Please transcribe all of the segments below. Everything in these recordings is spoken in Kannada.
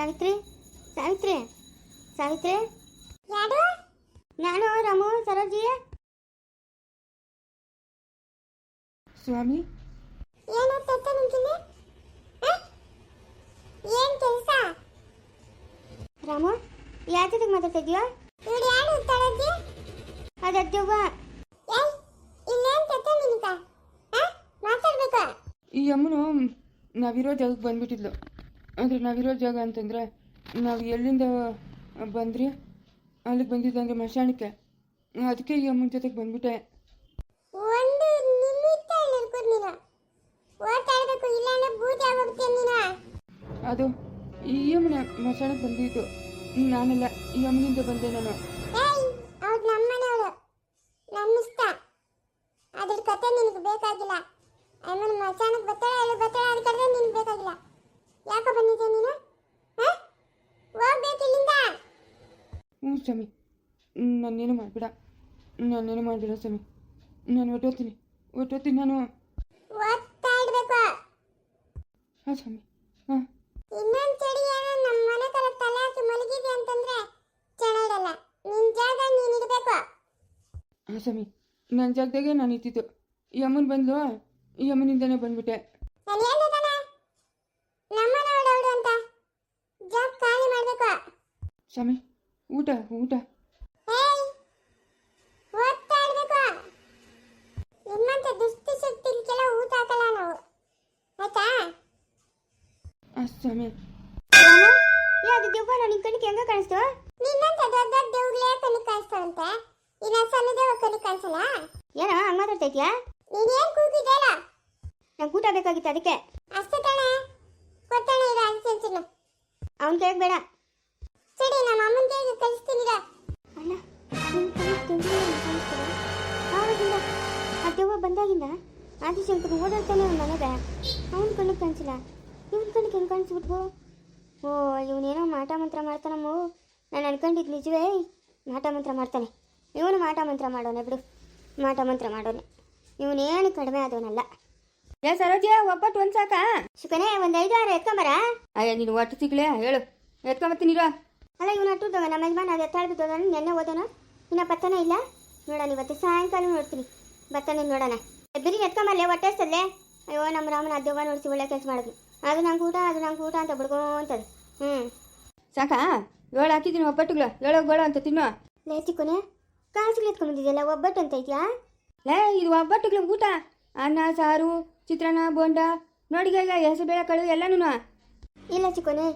ಸಾವಿತ್ರಿ? ಸಾವಿತ್ರಿ? ಸಾವಿತ್ರಿ? ಯಾರು? ನಾನು ರಾಮು ಸರೋಜಿ ಸ್ವಾಮಿ? ಏನು ತತ್ತ ನಿಂತಿದೆ ಏನ್ ಕೆಲಸ? ರಾಮು ಯಾರ ಜೊತೆಗೆ ಮಾತಾಡ್ತಾ ಇದೀಯೋ ಇವ್ರು ಯಾರು ತಳಜಿ ಅದದ್ದವ್ವ ಇಲ್ಲೇನ್ ತತ್ತ ನಿನ್ಕ ಮಾತಾಡ್ಬೇಕು. ಈ ಅಮ್ಮನು ನಾವಿರೋ ಜಾಗಕ್ಕೆ ಬಂದ್ಬಿಟ್ಟಿದ್ಲು. ಅಂದರೆ ನಾವಿರೋ ಜಾಗ ಅಂತಂದರೆ ನಾವು ಎಲ್ಲಿಂದ ಬಂದ್ರಿ? ಅಲ್ಲಿಗೆ ಬಂದಿದ್ದಂಗೆ ಮಶಾಣಕ್ಕೆ ಅದಕ್ಕೆ ಈಗ ಅಮ್ಮನ ಜೊತೆಗೆ ಬಂದ್ಬಿಟ್ಟೆ. ಒಂದು ಇಲ್ಲಾಂದ್ರೆ ಬೂದಿ ನೀನು. ಅದು ಈ ಅಮ್ಮನ ಮಶಾಣಕ್ಕೆ ಬಂದಿದ್ದು. ನಾನಲ್ಲ ಈ ಅಮ್ಮನಿಂದ ಬಂದೆ ನಾನು. ಏಯ್ ಅವ್ರು ನಮ್ಮನೆಯವಳು ನಮ್ಮ ಇಷ್ಟ ಅದ್ರ ಕತೆ ನಿನಗೆ ಬೇಕಾಗಿಲ್ಲ. ಆಮೇಲೆ ಮಶಾಣಕ್ಕೆ ಬರ್ತಾಳೆ ಅದ್ ಕಡೆ ನಿನಗೆ ಬೇಕಾಗಿಲ್ಲ ಯಾಕೆ ಬಂದಿದ್ದೆ ನೀನು? ಹಾ? ಹೋಗ್ಬೇಕು ಇಲ್ಲಿಂದ. ಹ್ಞೂ ಸ್ವಾಮಿ. ನಾನೇನು ಮಾಡಬೇಡ. ನಾನೇನು ಮಾಡಬೇಡ ಸ್ವಾಮಿ. ನಾನು ಹೊಟ್ಟೋಗ್ತೀನಿ ನಾನು. ಓದ್ತಾ ಇಡ್ಬೇಕು ಹಾಂ ಸ್ವಾಮಿ. ಹಾಂ. ಇನ್ನೊಂದ್ ಚಡಿ ಏನೋ ನಮ್ಮ ಮನೆ ತರ ತಲೆ ಹಾಕಿ ಮಲಗಿದೆ ಅಂತಂದ್ರೆ ಚೆನ್ನಾಗಿರಲ್ಲ ನಿನ್ನ ಜಾಗ ನೀನ್ ಇಡ್ಬೇಕು. ಹಾಂ ಸ್ವಾಮಿ. ನನ್ನ ಜಾಗದಾಗೆ ನಾನು ಇದ್ದಿದ್ದು. ಯಮನ್ ಬಂದ್ಲು. ಯಮನಿಂದನೇ ಬಂದ್ಬಿಟ್ಟೆ. ನಾನು ನಮ್ಮನವಳವಳು ಅಂತ ಜಾಗ ಖಾಲಿ ಮಾಡ್ಬೇಕು ಸ್ವಾಮಿ ಊಟ ಊಟ. ಸ್ವಾಮಿ. ಯಾವ್ದು ದೆವ್ವ ನಾನು ನಿನ್ ಕಣ್ಣಿಗೆ ಹೆಂಗ ಕಾಣಿಸ್ತು? ನಿನ್ನಂತ ದೊಡ್ಡ ದೊಡ್ಡ ದೇವ್ಗಳೇ ಕಣ್ಣು ಕಾಣಿಸ್ತಾವಂತೆ. ಇನ್ನ ಸಣ್ಣ ದೇವ ಕಣ್ಣು ಕಾಣಿಸಲ್ಲ? ಏನೋ ಹಂಗ್ ಮಾತಾಡ್ತಾ ಇದೀಯಾ? ನೀನೇನ್ ನಂಗೆ ಊಟ ಬೇಕಾಗಿತ್ತು ಅದಕ್ಕೆ. ಅಷ್ಟೇ ತಾನೆ? ಕೊಡ್ತಾನೆ ಇರ ಅನ್ಸೆನ್ಸಿನ ಅವ್ನ ಕೇಳಕ್ ಬೇಡ. ಸರಿ ನಮ್ಮ ಅಮ್ಮನ ಕೈಗೆ ಕಳಿಸ್ತೀನಿ ಅಣ್ಣ? ಆವಾಗಿಂದ ಆ ದೆವ್ವ ಬಂದಾಗಿಂದ ಆದಿಶಂಕರ್ ಓಡಾಡ್ತಾನೆ ಅವ್ನ ಮನೆಗೆ. ಅವನ ಕಣ್ಣಿಗೆ ಕಾಣಿಸಿಲ್ಲ. ಇವನ್ ಕಣ್ಣಿಗೆ ಹೆಂಗ್ ಕಾಣಿಸ್ಬಿಟ್ವು? ಓ ಇವನೇನೋ ಮಾಟ ಮಂತ್ರ ಮಾಡ್ತಾನಮ್ಮ ನಾನು ಅನ್ಕೊಂಡಿದ್ದು ನಿಜವೇ. ಮಾಟ ಮಂತ್ರ ಮಾಡ್ತಾನೆ. ಇವನು ಮಾಟ ಮಂತ್ರ ಮಾಡೋನೆ ಬಿಡು. ಮಾಟ ಮಂತ್ರ ಮಾಡೋನೆ. ಇವನೇನು ಕಡಿಮೆ ಆದವನಲ್ಲ. ಏ ಸರೋಜ ಒಬ್ಬಟ್ಟು ಒಂದು ಸಾಕಾ? ಶುಕನೇ ಒಂದು ಐದು ಆರು ಎತ್ಕೊಂಬರ ಅಯ್ಯ ನೀನು ಒಟ್ಟು ಸಿಗ್ಲೇ? ಹೇಳು. ಎತ್ಕೊಂಬತ್ತೀನಿರೋ ಅಲ್ಲ ಇವನ ಅಟ್ಟುದವ ನಮ್ಮ ಯಜಮಾನ ಅದು ಎತ್ತಾಳು ಬಿದ್ದೋದ ನೆನ್ನೆ ಓದೋನ ಇನ್ನ ಪತ್ತನೇ ಇಲ್ಲ. ನೋಡೋಣ ಇವತ್ತು ಸಾಯಂಕಾಲ ನೋಡ್ತೀನಿ. ಬರ್ತಾನೆ ನೋಡೋಣ. ಬಿರಿ ಎತ್ಕೊಂಬಲ್ಲೇ ಹೊಟ್ಟೆ ಹಸ್ತದಲೇ ಅಯ್ಯೋ ನಮ್ಮ ರಾಮನ ಅದ್ದವ್ವ ನೋಡಿಸಿ ಒಳ್ಳೆ ಕೆಲಸ ಮಾಡಿದ್ವಿ ಅದು ನಂಗೆ ಊಟ ಅದು ನಂಗೆ ಊಟ ಅಂತ ಬಿಡ್ಕೊಂತದ ಹ್ಞೂ ಸಾಕಾ? ಏಳು ಹಾಕಿದ್ದೀನಿ ಒಬ್ಬಟ್ಟುಗಳು. ಏಳು ಗೋಳು ಅಂತ ತಿನ್ನು. ಲೇ ಕೊನೆ ಕಾಸುಗಳು ಎತ್ಕೊಂಬಂದಿದೆಯಲ್ಲ ಒಬ್ಬಟ್ಟು ಅಂತ ಐತಿಯಾ? ಲೇ ಇದು ಒಬ್ಬಟ್ಟುಗಳು ಊಟ. ಅನ್ನ ಸಾರು ಚಿತ್ರಾನ್ನ ಬೋಂಡ. ನೋಡಿಗೆ ಈಗ ಹೆಸರು ಬೇಳೆ ಕಳು ಎಲ್ಲನೂ ಇಲ್ಲ ಚಿಕ್ಕೊನೆ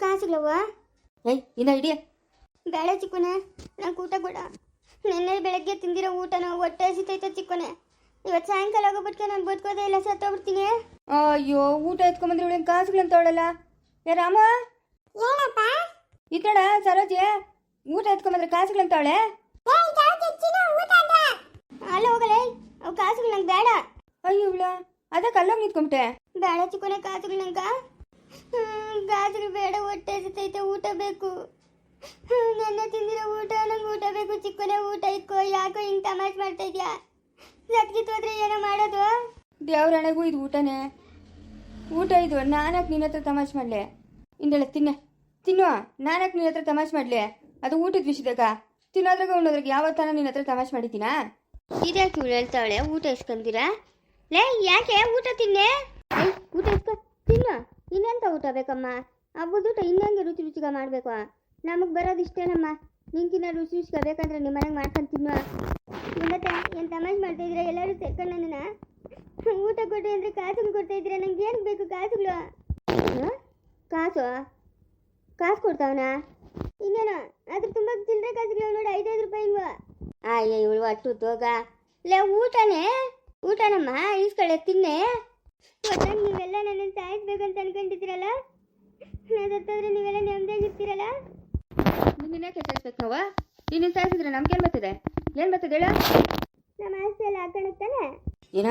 ಕಾಸುಗಳವ್ವ ಏಯ್ ಇನ್ನ ಇಡಿ ಬೇಡ ಚಿಕ್ಕನೆ ನಂಗೆ ಊಟ ಕೊಡ ನಿನ್ನೆ ಬೆಳಗ್ಗೆ ತಿಂದಿರೋ ಊಟನ ಹೊಟ್ಟೆ ಹಸಿತೈತೆ ಚಿಕ್ಕನೆ ಇವತ್ತು ಸಾಯಂಕಾಲ ಹೋಗೋಬಿಟ್ಕೆ ನಾನು ಬದುಕೋದೇ ಇಲ್ಲ ಸತ್ತೋಗ್ಬಿಡ್ತೀನಿ ಅಯ್ಯೋ ಊಟ ಎತ್ಕೊಂಬಂದ್ರೆ ಇವಳಿಗೆ ಕಾಸುಗಳು ಅಂತ ಅವಳಲ್ಲ ಏ ರಾಮ ಏನಪ್ಪ ಈ ಕಡ ಸರೋಜೆ ಊಟ ಎತ್ಕೊಂಬಂದ್ರೆ ಕಾಸುಗಳು ಅಂತ ಅವಳೆ ಏಯ್ ಜಾಗ ಚಿನ್ನ ಊಟ ಅಂತ ಅಲ್ಲ ಹೋಗಲೇ ಅವು ಕಾಸುಗಳು ನಂಗೆ ಬೇಡ ಅಯ್ಯೋ ಇವಳ ಅದಕ್ಕೆ ಅಲ್ಲೋಗಿ ನಿಂತ್ಕೊಂಬಿಟ್ಟೆ ಬೇಡ ಚಿಕ್ಕನೆ ಕಾಸುಗಳು ನಂಗ ಕಾಸುಗಳು ಬೇಡ ಹೊಟ್ಟೆ ಹಸಿತೈತೆ ಊಟ ಬೇಕು. ನನ್ನ ತಿಂದಿರೋ ಊಟ ನಂಗೆ ಊಟ ಬೇಕು ಚಿಕ್ಕನೆ ಊಟ ಇಕ್ಕು ಯಾಕೋ ಹಿಂಗೆ ತಮಾಷೆ ಮಾಡ್ತಾ ಇದ್ಯಾ? ಸತ್ಗಿತ್ತು ಹೋದ್ರೆ ಏನೋ ಮಾಡೋದು? ದೇವ್ರಣೆಗೂ ಇದು ಊಟನೇ. ಊಟ ಇದು ನಾನಕ್ಕೆ ನಿನ್ನ ಹತ್ರ ತಮಾಷೆ ಮಾಡಲೆ? ಇಂದಳ ತಿನ್ನೆ. ತಿನ್ನುವ ನಾನಕ್ಕೆ ನಿನ್ನ ಹತ್ರ ತಮಾಷೆ ಮಾಡಲೆ? ಅದು ಊಟದ ವಿಷಯದಾಗ ತಿನ್ನೋದ್ರಾಗ ಉಣ್ಣೋದ್ರಾಗ ಯಾವತ್ತಾನ ನಿನ್ನ ಹತ್ರ ತಮಾಷೆ ಮಾಡಿದ್ದೀನಾ? ಇದ್ಯಾಕೆ ಇವಳು ಹೇಳ್ತಾವಳೆ? ಊಟ ಇಸ್ಕೊಂತೀರಾ ಲೇ ಯಾಕೆ ಊಟ ತಿನ್ನೆ? ಊಟ ಇಸ್ಕೊ ತಿನ್ನು. ಇನ್ನೆಂತ ಊಟ ಬೇಕಮ್ಮ? ಹಬ್ಬದ ಊಟ ಇನ್ನಂಗೆ ರುಚಿ ರುಚಿಗೆ ಮಾಡಬೇಕು. ನಮಗೆ ಬರೋದು ಇಷ್ಟೇನಮ್ಮ. ನಿಂಕಿನ ರುಚಿ ರುಚಿಗ ಬೇಕಂದ್ರೆ ನಿಮ್ಮ ಮನೆಗೆ ಮಾಡ್ಕೊಂಡು ತಿನ್ನುವ. ಮತ್ತೆ ಏನು ತಮಾಷೆ ಮಾಡ್ತಾ ಇದ್ರೆ ಎಲ್ಲರೂ ಸೇರ್ಕೊಂಡು ಊಟ ಕೊಟ್ಟೆ ಅಂದರೆ ಕಾಸುಗಳು ಕೊಡ್ತಾ ಇದ್ದೀರಾ? ನಂಗೆ ಏನು ಬೇಕು ಕಾಸುಗಳು? ಕಾಸು? ಕಾಸು ಕೊಡ್ತಾವನ? ಇನ್ನೇನು? ಅದ್ರ ತುಂಬ ಚಿಲ್ಲರೆ ಕಾಸುಗಳು ನೋಡಿ ಐದೈದು ರೂಪಾಯಿ ಹಿಂಗು ಆಯ್ಯ ಇವಳು ಅಟ್ಟು ತೋಗ. ಲೇ, ಊಟನೇ? ಊಟನಮ್ಮ, ಇಸ್ಕೊಳ್ಳೆ, ತಿನ್ನೆ? ಒಟ್ಟಾಗಿ ನೀವೆಲ್ಲ ನನ್ನನ್ನು ಸಾಯಿಸ್ಬೇಕಂತ ಅನ್ಕೊಂಡಿದ್ದೀರಲ್ಲ? ನಾನು ಸತ್ತೋದ್ರೆ ನೀವೆಲ್ಲ ನೆಮ್ಮದಿಯಾಗಿರ್ತೀರಲ್ಲ ನಿನ್ನ ಸಾಯಿಸ್ಬೇಕು ನಾವು ನಿನ್ನ ಸಾಯಿಸಿದ್ರೆ ನಮ್ಗೇನು ಬರ್ತದೆ ಏನು ಬರ್ತದೆ ಹೇಳ? ನಮ್ಮ ಆಸ್ತಿ ಎಲ್ಲ ಹಾಕೊಳತ್ತಾನೆ ಏನ?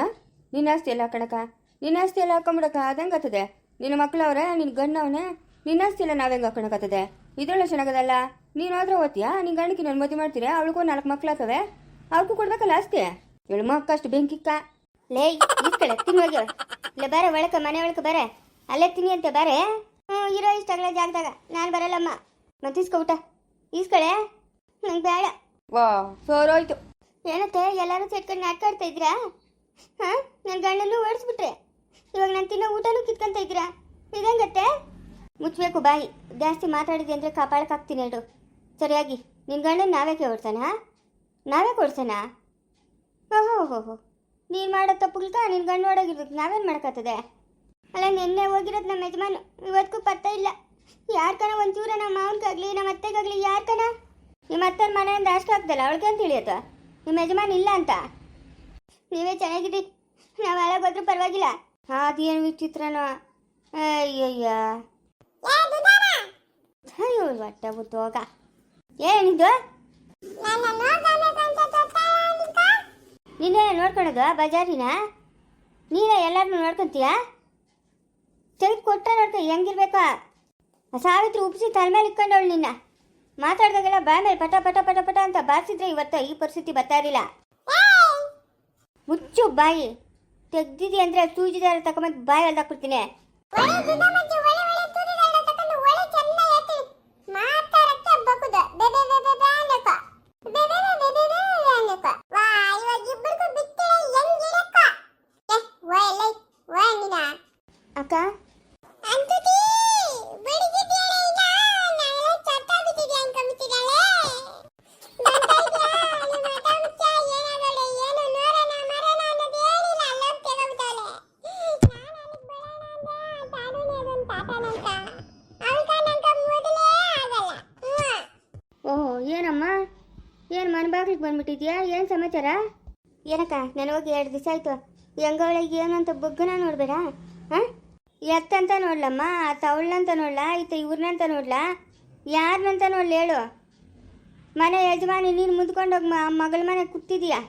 ನಿನ್ನ ಆಸ್ತಿ ಎಲ್ಲ ಹಾಕಣಕ ನಿನ್ನ ಆಸ್ತಿ ಎಲ್ಲ ಹಾಕೊಂಬಿಡಕ ಅದಂಗೆ ನಿನ್ನ ಮಕ್ಕಳವ್ರೆ ನಿನ್ನ ಗಂಡವನೇ ನಿನ್ನ ಆಸ್ತಿ ಎಲ್ಲ ಹೆಂಗೆ ಹಾಕೊಳಕತ್ತದೆ ಇದ್ರೊಳ್ಳೆ ಚೆನ್ನಾಗದಲ್ಲ ನೀನು ಆದ್ರೆ ಓದ್ತೀಯಾ? ನಿನ್ನ ಗಂಡಕ್ಕೆ ನಾನು ಮದುವೆ ಮಾಡ್ತೀರಾ? ಅವಳಿಗೂ ನಾಲ್ಕು ಮಕ್ಳು ಆಗ್ತವೆ? ಅವ್ರಿಗೂ ಕೊಡ್ಬೇಕಲ್ಲ ಆಸ್ತಿ? ಹೇಳು ಮಕ್ಕ ಅಷ್ಟು ಬೆಂಕಿಕ್ಕ. ಲೇ ಈಸ್ಕಳೆ ತಿನ್ನುವಾಗೆ ಇಲ್ಲ ಬೇರೆ ಒಳಕ ಮನೆ ಒಳಕ ಬೇರೆ. ಅಲ್ಲೇ ತಿನ್ನಿ ಅಂತ ಬೇರೆ. ಹ್ಞೂ ಇರೋ ಇಷ್ಟಾಗಲ ಜಾಗದಾಗ. ನಾನು ಬರಲ್ಲಮ್ಮ. ಮತ್ತೆ ಇಸ್ಕೊ ಊಟ. ಇಸ್ಕಳೆ? ನಂಗೆ ಬೇಡ ವಾ ಸೋರೋಯ್ತು. ಏನತ್ತೆ ಎಲ್ಲರೂ ಸೇರ್ಕೊಂಡು ನಾಟಕ ಆಡ್ತಾ ಇದ್ರಾ ಹಾಂ ನನ್ನ ಗಂಡನೂ ಓಡಿಸ್ಬಿಟ್ರೆ. ಇವಾಗ ನಾನು ತಿನ್ನೋ ಊಟನೂ ಕಿತ್ಕೊಂತ ಇದ್ರಾ ಇದಂಗತ್ತೆ? ಮುಚ್ಚಬೇಕು ಬಾಯಿ. ಜಾಸ್ತಿ ಮಾತಾಡಿದೆ ಅಂದರೆ ಕಾಪಾಡಕ್ಕಾಗ್ತೀನಿ ಹೇಳು ಸರಿಯಾಗಿ. ನಿನ್ನ ಗಂಡನ ನಾವ್ಯಾಕೆ ಓಡ್ಸೋಣ? ನಾವ್ಯಾಕೆ ಓಡ್ಸೋಣ? ಓಹೋ ಹೋ ಹೋ. ನೀನು ಮಾಡೋ ತಪ್ಪುಗಳ್ಕ ನಿನ್ನ ಗಂಡು ಓಡೋಗಿರ್ಬೇಕು ನಾವೇನು ಮಾಡೋಕ್ಕಾಗ್ತದೆ ಅಲ್ಲ, ನಿನ್ನೆ ಹೋಗಿರೋದು ನಮ್ಮ ಯಜಮಾನು ಇವತ್ತಿಗೂ ಪತ್ತೆ ಇಲ್ಲ. ಯಾರ ಕಣ ಒಂಚೂರ ನಮ್ಮ ಮಾವನ್ಗಾಗ್ಲಿ, ನಮ್ಮ ಅತ್ತೆಗಾಗ್ಲಿ ಯಾರ ಕಣ ನಿಮ್ಮ ಅತ್ತರ ಮನೆಯಿಂದ ಅಷ್ಟು ಆಗ್ತಲ್ಲ ಅವಳಿಗೆ ಅಂತ ತಿಳಿಯತ್ತ ನಿಮ್ಮ ಯಜಮಾನ್ ಇಲ್ಲ ಅಂತ. ನೀವೇ ಚೆನ್ನಾಗಿರಿ. ನಾವು ಹಾಳಾಗೋದ್ರೂ ಪರವಾಗಿಲ್ಲ. ಅದೇನು ವಿಚಿತ್ರನೋ. ಅಯ್ಯಯ್ಯ. ಅಯ್ಯೋ ಒಟ್ಟ ಹೋಗ ಏನಿದು ನೀನೇ ನೋಡ್ಕೊಳೋದು ಬಜಾರಿನ ನೀನೇ ಎಲ್ಲರನ್ನೂ ನೋಡ್ಕೊಂತೀಯ ತೆಗೆದು ಕೊಟ್ಟರೆ ನೋಡ್ಕೊ ಹೆಂಗಿರ್ಬೇಕು ಸಾವಿತ್ರಿ ಉಪ್ಸಿ ತಲೆ ಮೇಲೆ ಇಟ್ಕೊಂಡವಳು ನಿನ್ನ ಮಾತಾಡ್ದಾಗೆಲ್ಲ ಬಾಯ್ ಮೇಲೆ ಪಟ ಪಟ ಪಟ ಪಟ ಅಂತ ಬಾರಿಸಿದ್ರೆ ಇವತ್ತು ಈ ಪರಿಸ್ಥಿತಿ ಬರ್ತಾ ಇರಲಿಲ್ಲ ಮುಚ್ಚು ಬಾಯಿ ತೆಗ್ದಿದಿ ಅಂದ್ರೆ ಸೂಜಿದಾರ ತಗೊಂಬಂದು ಬಾಯಿ ಹೊಲ್ದಾಕ್ಬಿಡ್ತೀನಿ ಒಳ್ಳೆ ದುಡ್ಡ ಮತ್ತೆ ಒಳ್ಳೆ ಒಳ್ಳೆ ತುರಿಗಳನ್ನ ತಕೊಂಡು ಒಳ್ಳೆ ಚೆನ್ನಾಗಿ ಎತ್ತಿ ಮಾತಾಡಕ್ಕೆ ಬಕುದ ಬೆಬೆ ಬೆಬೆ ಬ್ಯಾನಕ ಬೆಬೆ ಬೆಬೆ ಬೆಬೆ ಬ್ಯಾನಕ ವಾ ಇವಾಗ ಇಬ್ಬರಿಗೂ ಬಿಟ್ಟೆ ಹೆಂಗಿರಕ್ಕ ಏ ಒಳ್ಳೆ ಒಳ್ಳಿನ ಅಕ್ಕ ಅಂತುತಿ ಬಡಿಗಿದ್ಯಾಳೆ ಈಗ ನಾಳೆ ಚಟ್ಟ ಬಿಟ್ಟಿದ್ಯಾ ಅನ್ಕೊಂಬಿಟ್ಟಿದ್ದಾಳೆ ಬರ್ತಾ ಇದ್ಯಾ ನಿಮ್ಮ ಮಾತಾಡ್ಬಿಟ್ಟ ಏನಾಗಲ್ಲ ಏನು ನೋಡೋಣ ಮರೋಣ ಅನ್ನೋದು ಏನಿಲ್ಲ ಅಲ್ಲೋಗಿ ತೆಗೋಬಿಟ್ಟಾಳೆ ನಾನು ಅಲ್ಲಿಗೆ ಬರೋಣ ಅಂದ್ರೆ ತಾಡುನೇ ಅದೊಂದು ತಾತನಂತ ಅವಳ್ಕ ನಂಗೆ ಮೊದಲೇ ಆಗಲ್ಲ ಹ್ಞೂ ಓಹೋ ಏನಮ್ಮ ಏನು ಮನೆ ಬಾಗಿಲಿಗೆ ಬಂದ್ಬಿಟ್ಟಿದ್ಯಾ? ಏನು ಸಮಾಚಾರ? ಏನಕ್ಕ ನಾನು ಹೋಗಿ ಎರಡು ದಿವಸ ಆಯಿತು. ಹೆಂಗವಳಿಗೆ ಏನಂತ ಬುಗ್ಗನ ನೋಡಬೇಡ, ಹಾಂ? ಎತ್ತಂತ ನೋಡ್ಲಮ್ಮ ತವಳಂತ ನೋಡ್ಲಾ ಈತ ಇವ್ರನ್ನಂತ ನೋಡ್ಲಾ? ಯಾರನ್ನಂತ ನೋಡ್ಲಿ ಹೇಳು. ಮನೆ ಯಜಮಾನಿ, ನೀನು ಮುಂದ್ಕೊಂಡೋಗಿ ಮಗಳ ಮನೆ ಕೂತಿದೀಯಾ?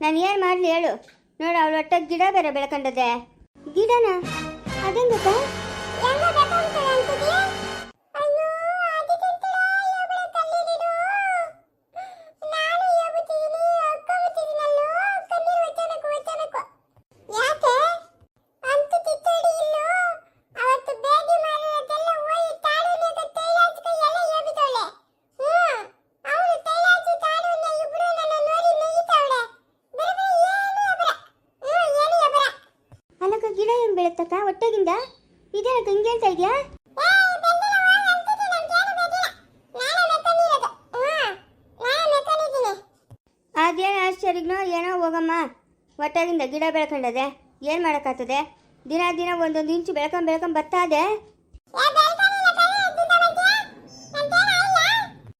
ನಾನು ಏನು ಮಾಡಲಿ ಹೇಳು. ನೋಡು, ಅವಳು ಒಟ್ಟಾಗಿ ಗಿಡ ಬೇರೆ ಬೆಳ್ಕೊಂಡದೆ. ಗಿಡನಾ? ಅದೇನು ಹೆಂಗ ಹೋಗಮ್ಮ ಗಿಡ ಬೆಳ್ಕೊಂಡದೆ ಏನು ಮಾಡೋಕ್ಕಾಗ್ತದೆ? ದಿನ ದಿನ ಒಂದೊಂದು ಇಂಚು ಬೆಳ್ಕೊಂಡ್ ಬೆಳ್ಕೊಂಡ್ ಬರ್ತಾ ಇದೆ.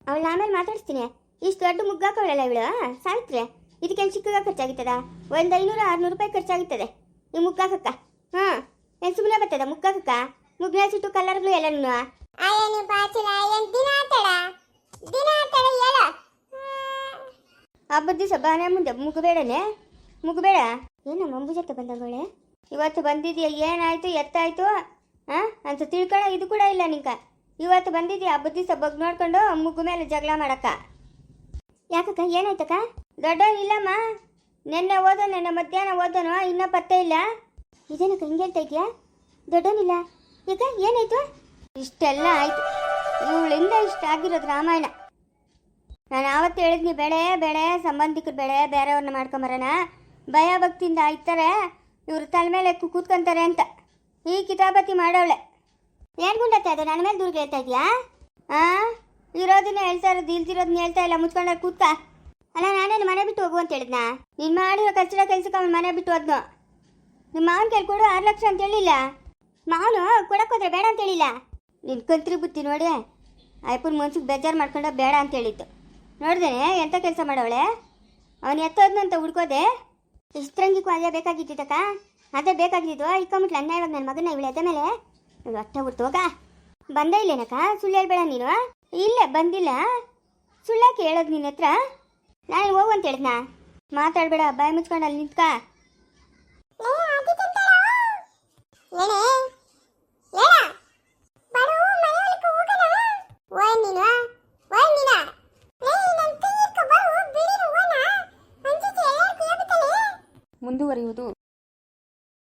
ಅವಳು ಆಮೇಲೆ ಮಾತಾಡಿಸ್ತೀನಿ. ಇಷ್ಟು ದೊಡ್ಡ ಮುಗ್ಗಾಕವಳಲ್ಲ ಇವಳು ಸಾವಿತ್ರಿ? ಇದಕ್ಕೆ ಚಿಕ್ಕಗ ಖರ್ಚಾಗಿತ್ತದ? ಒಂದು ಐನೂರು ಆರುನೂರು ರೂಪಾಯಿ ಖರ್ಚಾಗುತ್ತದೆ. ಈ ಮುಗ್ಗಾಕಕ್ಕ ಹಾಂ ಏನು ಸುಮ್ಮನೆ ಬರ್ತದ ಮುಗ್ಗಾಕಕ್ಕ ಮುಗ್ನ ಸುಟ್ಟು ಕಲ್ಲರ್ಗಳು ಎಲ್ಲನೂ? ಹಬ್ಬದ ದಿವಸ ಬಾನೆ ಮುಂದೆ ಮುಗಬೇಡನೆ ಮುಗಬೇಡ. ಏನು ಮಂಬು ಜೊತೆ ಬಂದವಳೆ? ಇವತ್ತು ಬಂದಿದ್ಯಾ? ಏನಾಯ್ತು? ಎತ್ತಾಯ್ತು? ಹಾಂ ಅಂತ ತಿಳ್ಕೊಳ್ಳೋ ಇದು ಕೂಡ ಇಲ್ಲ ನಿಂಕ. ಇವತ್ತು ಬಂದಿದ್ಯಾ? ಹಬ್ಬದ ದಿವಸ ಬಗ್ ನೋಡ್ಕೊಂಡು ಮುಗ್ಗು ಮೇಲೆ ಜಗಳ ಮಾಡಕ್ಕ. ಯಾಕಕ್ಕ? ಏನಾಯ್ತಕ್ಕ? ದೊಡ್ಡ ಇಲ್ಲಮ್ಮ. ನಿನ್ನೆ ಓದೋ ನೆನ್ನೆ ಮಧ್ಯಾಹ್ನ ಓದೋನು, ಇನ್ನೂ ಪತ್ತೆ ಇಲ್ಲ. ಇದೇನಕ್ಕ ಹಿಂಗೆ ಹೇಳ್ತಾ ಇದೆಯಾ? ಈಗ ಏನಾಯ್ತು? ಇಷ್ಟೆಲ್ಲ ಆಯ್ತು. ಇವಳಿಂದ ಇಷ್ಟ ಆಗಿರೋದು ರಾಮಾಯಣ. ನಾನು ಆವತ್ತು ಹೇಳಿದ್ನಿ ಬೆಳೆ ಬೆಳೆ ಸಂಬಂಧಿಕರು ಬೆಳೆ ಬೇರೆಯವ್ರನ್ನ ಮಾಡ್ಕೊಂಬರೋಣ ಭಯ ಭಕ್ತಿಯಿಂದ ಆಯ್ತಾರೆ, ಇವ್ರು ತಲೆ ಮೇಲೆ ಕೂತ್ಕೊಂತಾರೆ ಅಂತ. ಈ ಕಿತಾಪತಿ ಮಾಡೋಳೆ ಏನು ಗುಂಡತ್ತೆ ಅದು? ನನ್ನ ಮೇಲೆ ದುರ್ಗ ಹೇಳ್ತಾ ಇದೆಯಾ? ಹಾಂ ಇರೋದನ್ನ ಹೇಳ್ತಾ ಇರೋದು, ಇಲ್ದಿರೋದನ್ನ ಹೇಳ್ತಾ ಇಲ್ಲ, ಮುಚ್ಕೊಂಡಾಗ ಕೂತ್ಕ. ಅಲ್ಲ, ನಾನೇನು ಮನೆ ಬಿಟ್ಟು ಹೋಗು ಅಂತ ಹೇಳಿದ್ನಾ? ನೀನು ಮಾಡಿರೋ ಕಚ್ಚಡ ಕೆಲ್ಸಕ್ಕೆ ಅವ್ನು ಮನೆ ಬಿಟ್ಟು ಹೋದ್ನು. ನಿಮ್ಮ ಮಾವನ ಕೈಲಿ ಕೊಡು ಆರು ಲಕ್ಷ ಅಂತ ಹೇಳಿಲ್ಲ. ಮಾವನು ಕೊಡಕ್ಕೆ ಬೇಡ ಅಂತ ಹೇಳಿಲ್ಲ. ನಿನ್ ಕಂತ್ರಿ ಬುತ್ತಿ ನೋಡಿ, ಅಯ್ಯಪ್ಪನ ಮನ್ಸಿಗೆ ಬೇಜಾರು ಮಾಡ್ಕೊಂಡ ಬೇಡ ಅಂತ ಹೇಳಿತ್ತು ನೋಡ್ದೇನೆ ಎಂಥ ಕೆಲಸ ಮಾಡವಳೆ? ಅವನು ಎತ್ತೋದ್ನಂತ ಹುಡ್ಕೋದೆ? ಇಷ್ಟರಂಗಿಗೂ ಅದೇ ಬೇಕಾಗಿದ್ದಕ್ಕ ಅದೇ ಬೇಕಾಗಿದ್ದು. ಇಕ್ಕೊಂಬಿಟ್ಲ ಅನ್ನ ಇವಾಗ ನನ್ನ ಮಗನ ಇವಳೆದ ಮೇಲೆ. ಇವಳು ಅಟ್ಟ ಹುಟ್ಟೋಗ ಬಂದೇ ಇಲ್ಲೇನಕ್ಕ? ಸುಳ್ಳು ಹೇಳ್ಬೇಡ ನೀನು. ಇಲ್ಲ, ಬಂದಿಲ್ಲ. ಸುಳ್ಳಾಕಿ ಹೇಳೋದು ನಿನ್ನ ಹತ್ರ? ನಾನು ಹೋಗು ಅಂತ ಹೇಳಿದ್ನಾ. ಮಾತಾಡಬೇಡ, ಬಾಯಿ ಮುಚ್ಕೊಂಡು ಅಲ್ಲಿ ನಿಂತ್ಕ.